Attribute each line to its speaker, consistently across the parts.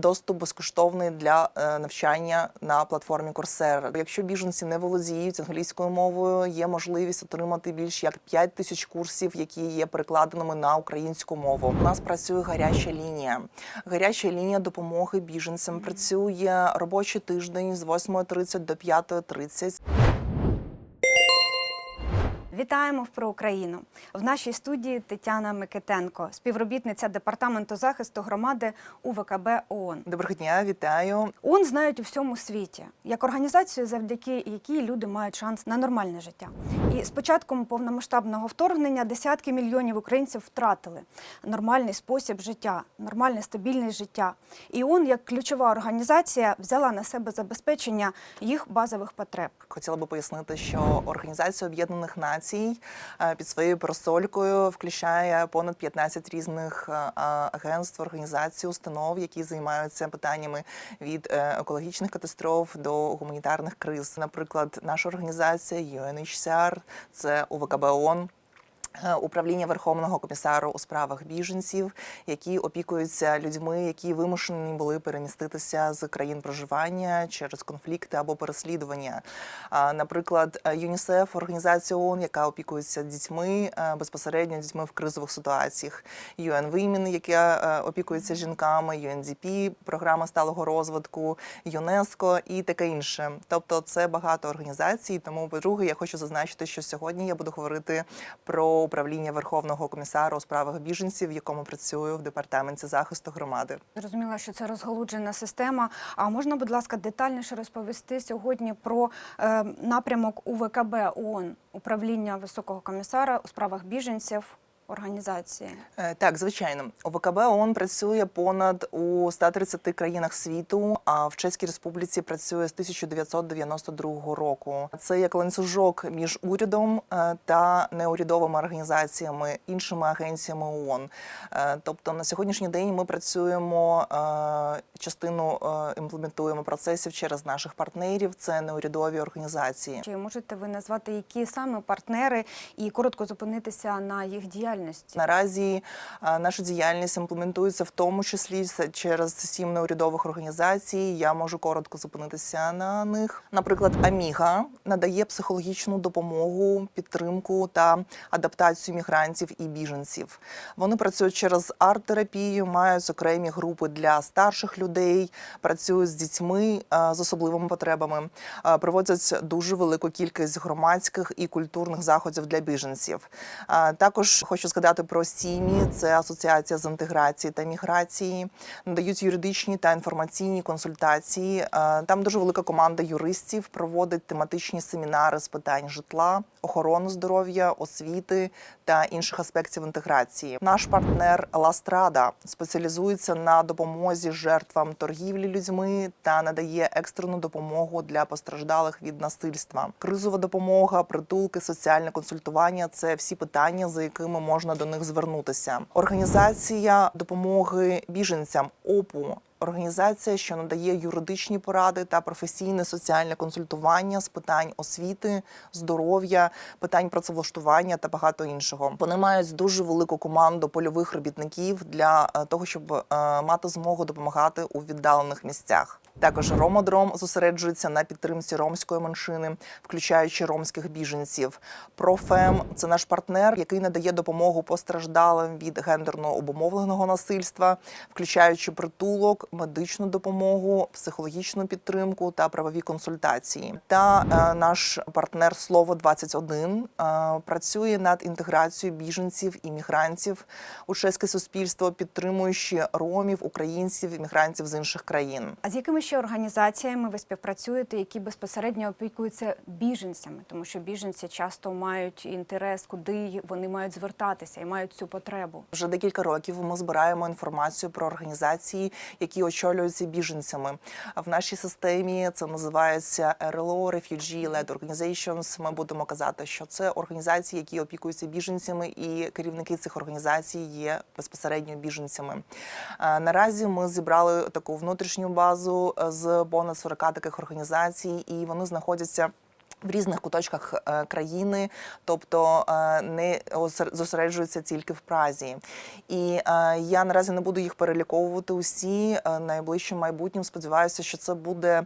Speaker 1: доступ безкоштовний для е, навчання на платформі Coursera. Якщо біженці не володіють англійською мовою, є можливість отримати більш як 5 тисяч курсів, які є перекладеними на українську мову. У нас працює гаряча лінія. Гаряча лінія допомоги біженцям працює робочий тиждень з 8.30 до 5.30.
Speaker 2: Вітаємо в про Україну. В нашій студії Тетяна Микитенко, співробітниця департаменту захисту громади УВКБ ООН.
Speaker 1: Доброго дня, вітаю.
Speaker 2: ООН знають у всьому світі як організацію, завдяки якій люди мають шанс на нормальне життя. І з початком повномасштабного вторгнення десятки мільйонів українців втратили нормальний спосіб життя, нормальне стабільне життя. І ООН, як ключова організація, взяла на себе забезпечення їх базових потреб.
Speaker 1: Хотіла би пояснити, що Організація Об'єднаних Націй е, під своєю парасолькою включає понад 15 різних е, агентств, організацій, установ, які займаються питаннями від е, екологічних катастроф до гуманітарних криз. Наприклад, наша організація UNHCR, це УВКБ ООН, Управління Верховного комісару у справах біженців, які опікуються людьми, які вимушені були переміститися з країн проживання через конфлікти або переслідування. Наприклад, е, ЮНІСЕФ, організація ООН, яка опікується дітьми е, безпосередньо дітьми в кризових ситуаціях. UN Women, яка е, опікується жінками, UNDP, програма сталого розвитку, ЮНЕСКО і таке інше. Тобто, це багато організацій. Тому, по-друге, я хочу зазначити, що сьогодні я буду говорити про управління Верховного комісара у справах біженців, в якому працюю в департаменті захисту громади.
Speaker 2: Зрозуміла, що це розгалуджена система. А можна, будь ласка, детальніше розповісти сьогодні про е, напрямок УВКБ ООН, управління Високого комісара у справах біженців організації?
Speaker 1: Е, Так, звичайно, ОВКБ ООН працює понад у 130 країнах світу. А в Чеській Республіці працює з 1992 року. Це як ланцюжок між урядом е, та неурядовими організаціями, іншими агенціями ООН. Е, Тобто на сьогоднішній день ми працюємо частину імплементуємо процесів через наших партнерів. Це неурядові організації.
Speaker 2: Чи можете ви назвати які саме партнери і коротко зупинитися на їх діяльності?
Speaker 1: Наразі е, наша діяльність імплементується в тому числі через сім неурядових організацій. Я можу коротко зупинитися на них. Наприклад, Аміга надає психологічну допомогу, підтримку та адаптацію мігрантів і біженців. Вони працюють через арт-терапію, мають окремі групи для старших людей, працюють з дітьми з особливими потребами, проводять дуже велику кількість громадських і культурних заходів для біженців. Також хочу згадати про СІМІ, це асоціація з інтеграції та міграції, надають юридичні та інформаційні консультації. Там дуже велика команда юристів проводить тематичні семінари з питань житла, охорони здоров'я, освіти та інших аспектів інтеграції. Наш партнер Ластрада спеціалізується на допомозі жертвам торгівлі людьми та надає екстрену допомогу для постраждалих від насильства. Кризова допомога, притулки, соціальне консультування це всі питання, за якими можна до них звернутися. Організація допомоги біженцям ОПУ. Організація, що надає юридичні поради та професійне соціальне консультування з питань освіти, здоров'я, питань працевлаштування та багато іншого. Вони мають дуже велику команду польових робітників для е, того, щоб е, мати змогу допомагати у віддалених місцях. Також Ромодром зосереджується на підтримці ромської меншини, включаючи ромських біженців. Профем це наш партнер, який надає допомогу постраждалим від гендерно обумовленого насильства, включаючи притулок, медичну допомогу, психологічну підтримку та правові консультації. Та е, наш партнер Слово 21 е, працює над інтеграцією біженців і мігрантів у чеське суспільство, підтримуючи ромів, українців і мігрантів з інших країн.
Speaker 2: А з якими ще організаціями ви співпрацюєте, які безпосередньо опікуються біженцями, тому що біженці часто мають інтерес, куди вони мають звертатися і мають цю потребу.
Speaker 1: Вже декілька років ми збираємо інформацію про організації, які очолюються біженцями. В нашій системі це називається RLO, Refugee Led Organizations. Ми будемо казати, що це організації, які опікуються біженцями, і керівники цих організацій є безпосередньо біженцями. Е, Наразі ми зібрали таку внутрішню базу з понад 40 таких організацій, і вони знаходяться В різних куточках е, країни, тобто е, не осер- зосереджуються тільки в Празі. І е, я наразі не буду їх переліковувати усі найближчим майбутнім. Сподіваюся, що це буде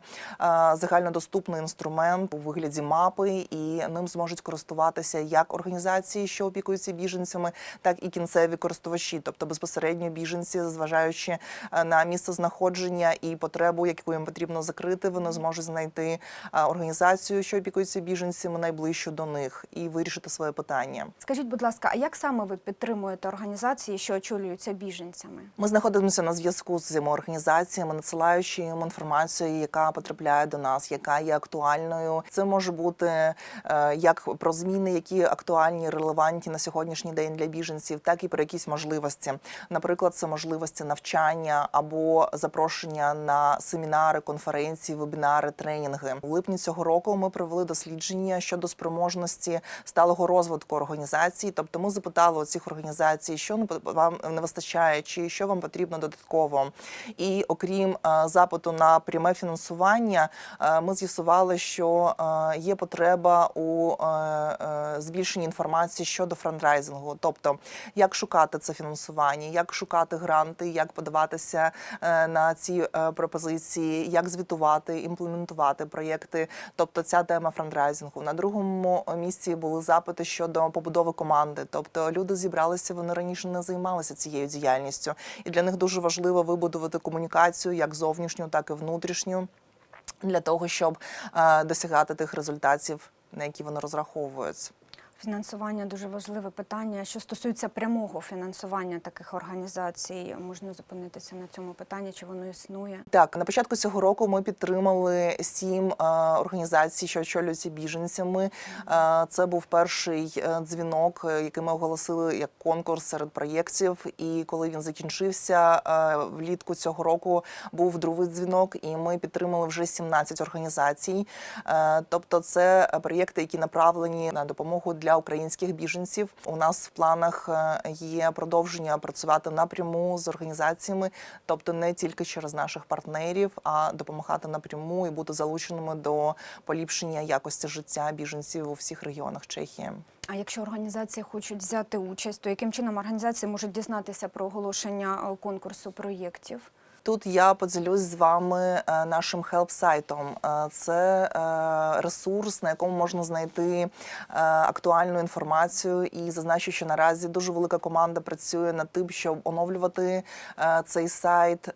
Speaker 1: загальнодоступний інструмент у вигляді мапи, і ним зможуть користуватися як організації, що опікуються біженцями, так і кінцеві користувачі, тобто безпосередньо біженці, зважаючи на місце знаходження і потребу, яку їм потрібно закрити, вони зможуть знайти організацію, що опікується біженцями, найближчу до них, і вирішити своє питання.
Speaker 2: Скажіть, будь ласка, а як саме ви підтримуєте організації, що очолюються біженцями?
Speaker 1: Ми знаходимося на зв'язку з цими організаціями, надсилаючи їм інформацію, яка потрапляє до нас, яка є актуальною. Це може бути е, як про зміни, які актуальні, релевантні на сьогоднішній день для біженців, так і про якісь можливості. Наприклад, це можливості навчання або запрошення на семінари, конференції, вебінари, тренінги. У липні цього року ми провели дослідження щодо спроможності сталого розвитку організації. Тобто, ми запитали у цих організацій, що вам не вистачає, чи що вам потрібно додатково. І окрім е, запиту на пряме фінансування, е, ми з'ясували, що е, є потреба у збільшенні інформації щодо франдрайзингу, тобто як шукати це фінансування, як шукати гранти, як подаватися на ці пропозиції, як звітувати, імплементувати проєкти. Тобто ця тема франдрайзингу. На другому місці були запити щодо побудови команди. Тобто люди зібралися, вони раніше не займалися цією діяльністю, і для них дуже важливо вибудувати комунікацію як зовнішню, так і внутрішню. Для того щоб е, досягати тих результатів, на які вони розраховують.
Speaker 2: Фінансування дуже важливе питання. Що стосується прямого фінансування таких організацій, можна зупинитися на цьому питанні, чи воно існує?
Speaker 1: Так, на початку цього року ми підтримали сім організацій, що очолюються біженцями. Це був перший е, дзвінок, е, який ми оголосили як конкурс серед проєктів. І коли він закінчився влітку цього року, був другий дзвінок, і ми підтримали вже 17 організацій. Е, тобто, це проєкти, які направлені на допомогу для українських біженців. У нас в планах е, є продовження працювати напряму з організаціями, тобто не тільки через наших партнерів, а допомагати напряму і бути залученими до поліпшення якості життя біженців у всіх регіонах Чехії.
Speaker 2: А якщо організації хочуть взяти участь, то яким чином організації можуть дізнатися про оголошення е, конкурсу проєктів?
Speaker 1: Тут я поділюсь з вами е, нашим хелп-сайтом. Е, Це е, ресурс, на якому можна знайти актуальну інформацію. І зазначу, що наразі дуже велика команда працює над тим, щоб оновлювати цей сайт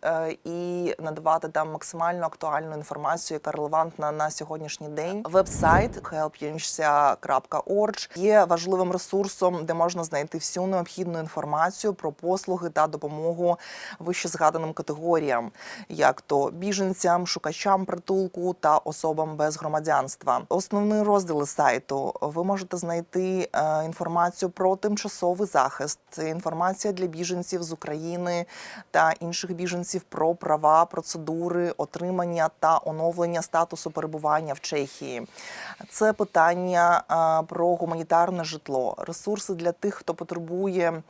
Speaker 1: і надавати там максимально актуальну інформацію, яка релевантна на сьогоднішній день. Веб-сайт help.org є важливим ресурсом, де можна знайти всю необхідну інформацію про послуги та допомогу вище згаданим категоріям, як то біженцям, шукачам притулку та особам без громадянства. Основні розділи сайту ви можете знайти е, інформацію про тимчасовий захист. Це інформація для біженців з України та інших біженців про права, процедури, отримання та оновлення статусу перебування в Чехії. Це питання е, про гуманітарне житло, ресурси для тих, хто потребує.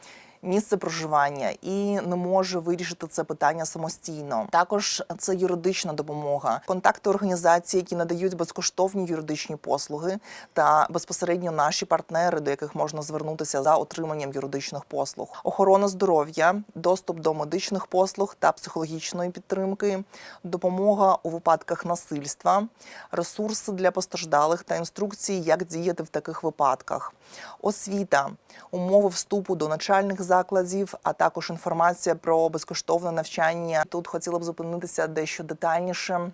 Speaker 1: Місце проживання і не може вирішити це питання самостійно. Також це юридична допомога, контакти організацій, які надають безкоштовні юридичні послуги, та безпосередньо наші партнери, до яких можна звернутися за отриманням юридичних послуг, охорона здоров'я, доступ до медичних послуг та психологічної підтримки, допомога у випадках насильства, ресурси для постраждалих та інструкції, як діяти в таких випадках, освіта, умови вступу до начальних закладів, а також інформація про безкоштовне навчання. Тут хотіла б зупинитися дещо детальніше.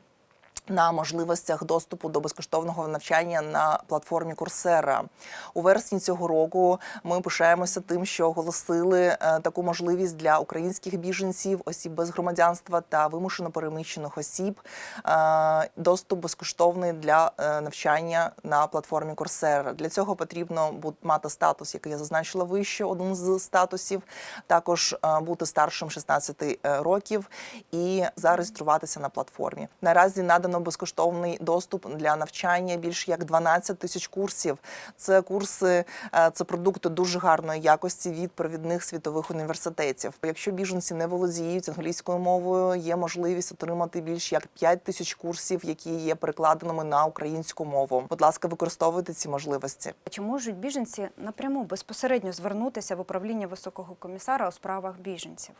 Speaker 1: На можливостях доступу до безкоштовного навчання на платформі Coursera. у вересні цього року. Ми пишаємося тим, що оголосили е, таку можливість для українських біженців, осіб без громадянства та вимушено переміщених осіб. е, Доступ безкоштовний для е, навчання на платформі Coursera. Для цього потрібно мати статус, який я зазначила вище, один з статусів. Також бути старшим 16 років і зареєструватися на платформі. Наразі надано запроваджено безкоштовний доступ для навчання більш як 12 тисяч курсів. Це курси, е, це продукти дуже гарної якості від провідних світових університетів. Якщо біженці не володіють англійською мовою, є можливість отримати більш як 5 тисяч курсів, які є перекладеними на українську мову. Будь ласка, використовуйте ці можливості.
Speaker 2: Чи можуть біженці напряму безпосередньо звернутися в управління високого комісара у справах біженців?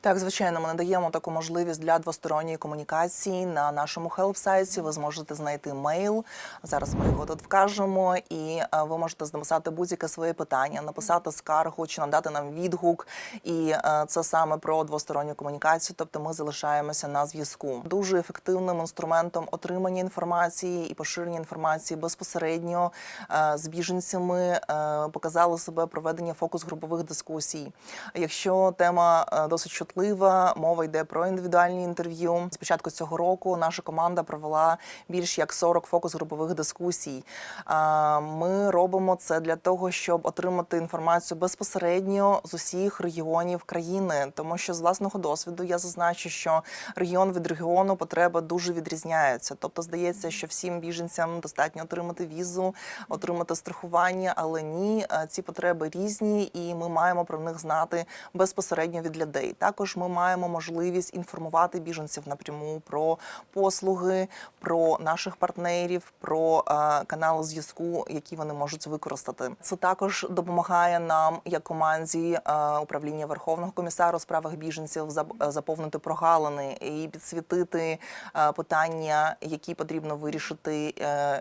Speaker 1: Так, звичайно, ми надаємо таку можливість для двосторонньої комунікації на нашому хелп-сайті. Ви зможете знайти мейл. Зараз ми його тут вкажемо, і е, ви можете написати будь-яке своє питання, написати скаргу чи надати нам відгук. І е, це саме про двосторонню комунікацію. Тобто ми залишаємося на зв'язку. Дуже ефективним інструментом отримання інформації і поширення інформації безпосередньо е, з біженцями показало себе проведення фокус-групових дискусій. Якщо тема досить чутлива, мова йде про індивідуальні інтерв'ю. З початку цього року наша команда провела більш як 40 фокус-групових дискусій. Ми робимо це для того, щоб отримати інформацію безпосередньо з усіх регіонів країни, тому що з власного досвіду я зазначу, що регіон від регіону потреби дуже відрізняються. Тобто, здається, що всім біженцям достатньо отримати візу, отримати страхування, але ні, е, ці потреби різні, і ми маємо про них знати безпосередньо від людей. Також ми маємо можливість інформувати біженців напряму про послуги, про наших партнерів, про е, канали зв'язку, які вони можуть використати. Це також допомагає нам, як команді е, управління Верховного комісару у справах біженців, е, заповнити прогалини і підсвітити питання, які потрібно вирішити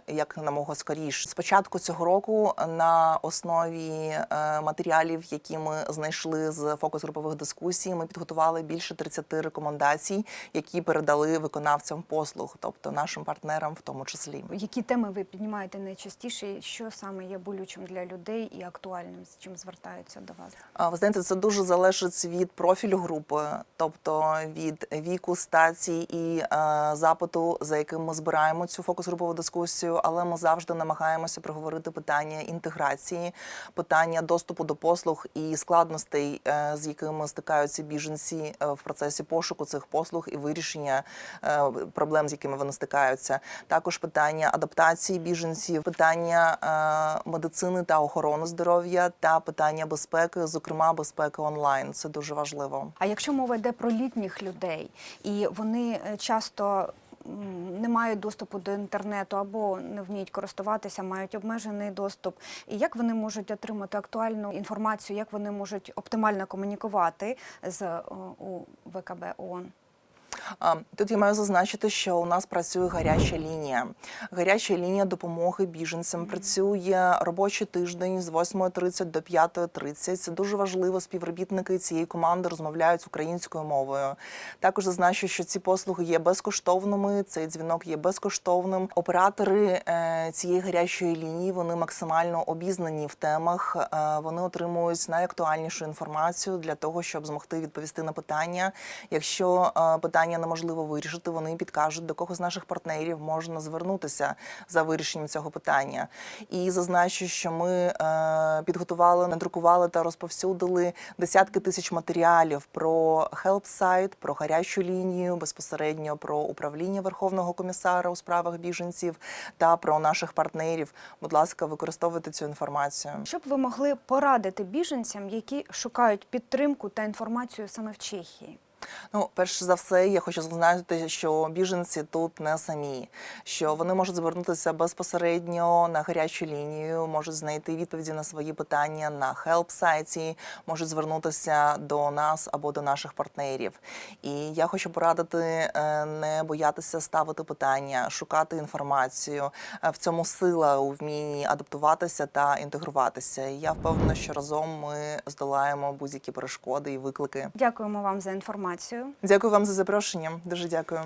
Speaker 1: як намога скоріше. З початку цього року на основі матеріалів, які ми знайшли з фокус-групових дискусій, ми підготували більше 30 рекомендацій, які передали виконавцям послуг, тобто нашим партнерам, в тому числі.
Speaker 2: Які теми ви піднімаєте найчастіше? Що саме є болючим для людей і актуальним, з чим звертаються до вас?
Speaker 1: А, Ви знаєте, це дуже залежить від профілю групи, тобто від віку, статі і е, запиту, за яким ми збираємо цю фокус-групову дискусію. Але ми завжди намагаємося проговорити питання інтеграції, питання доступу до послуг і складностей, е, з якими стикаються біженці е, в процесі пошуку цих послуг і вирішення е, проблем, з якими вони стикаються. Також питання адаптації біженців, питання е, медицини та охорони здоров'я та питання безпеки, зокрема безпеки онлайн. Це дуже важливо.
Speaker 2: А якщо мова йде про літніх людей, і вони е, часто не мають доступу до інтернету або не вміють користуватися, мають обмежений доступ. І як вони можуть отримати актуальну інформацію, як вони можуть оптимально комунікувати з о, у ВКБ ООН?
Speaker 1: Тут я маю зазначити, що у нас працює гаряча лінія. Гаряча лінія допомоги біженцям працює робочий тиждень з 8.30 до 5.30. Це дуже важливо. Співробітники цієї команди розмовляють українською мовою. Також зазначу, що ці послуги є безкоштовними. Цей дзвінок є безкоштовним. Оператори е, цієї гарячої лінії вони максимально обізнані в темах. Е, Вони отримують найактуальнішу інформацію для того, щоб змогти відповісти на питання. Якщо е, питання неможливо вирішити, вони підкажуть, до кого з наших партнерів можна звернутися за вирішенням цього питання. І зазначу, що ми е, підготували, надрукували та розповсюдили десятки тисяч матеріалів про хелп-сайт, про гарячу лінію, безпосередньо про управління Верховного комісара у справах біженців та про наших партнерів. Будь ласка, використовуйте цю інформацію.
Speaker 2: Що б ви могли порадити біженцям, які шукають підтримку та інформацію саме в Чехії?
Speaker 1: Ну, перш за все, я хочу зазначити, що біженці тут не самі, що вони можуть звернутися безпосередньо на гарячу лінію, можуть знайти відповіді на свої питання на хелп сайті, можуть звернутися до нас або до наших партнерів. І я хочу порадити е, не боятися ставити питання, шукати інформацію. Е, В цьому сила у вмінні адаптуватися та інтегруватися. І я впевнена, що разом ми здолаємо будь-які перешкоди і виклики.
Speaker 2: Дякуємо вам за інформацію.
Speaker 1: Дякую вам за запрошення. Дуже дякую.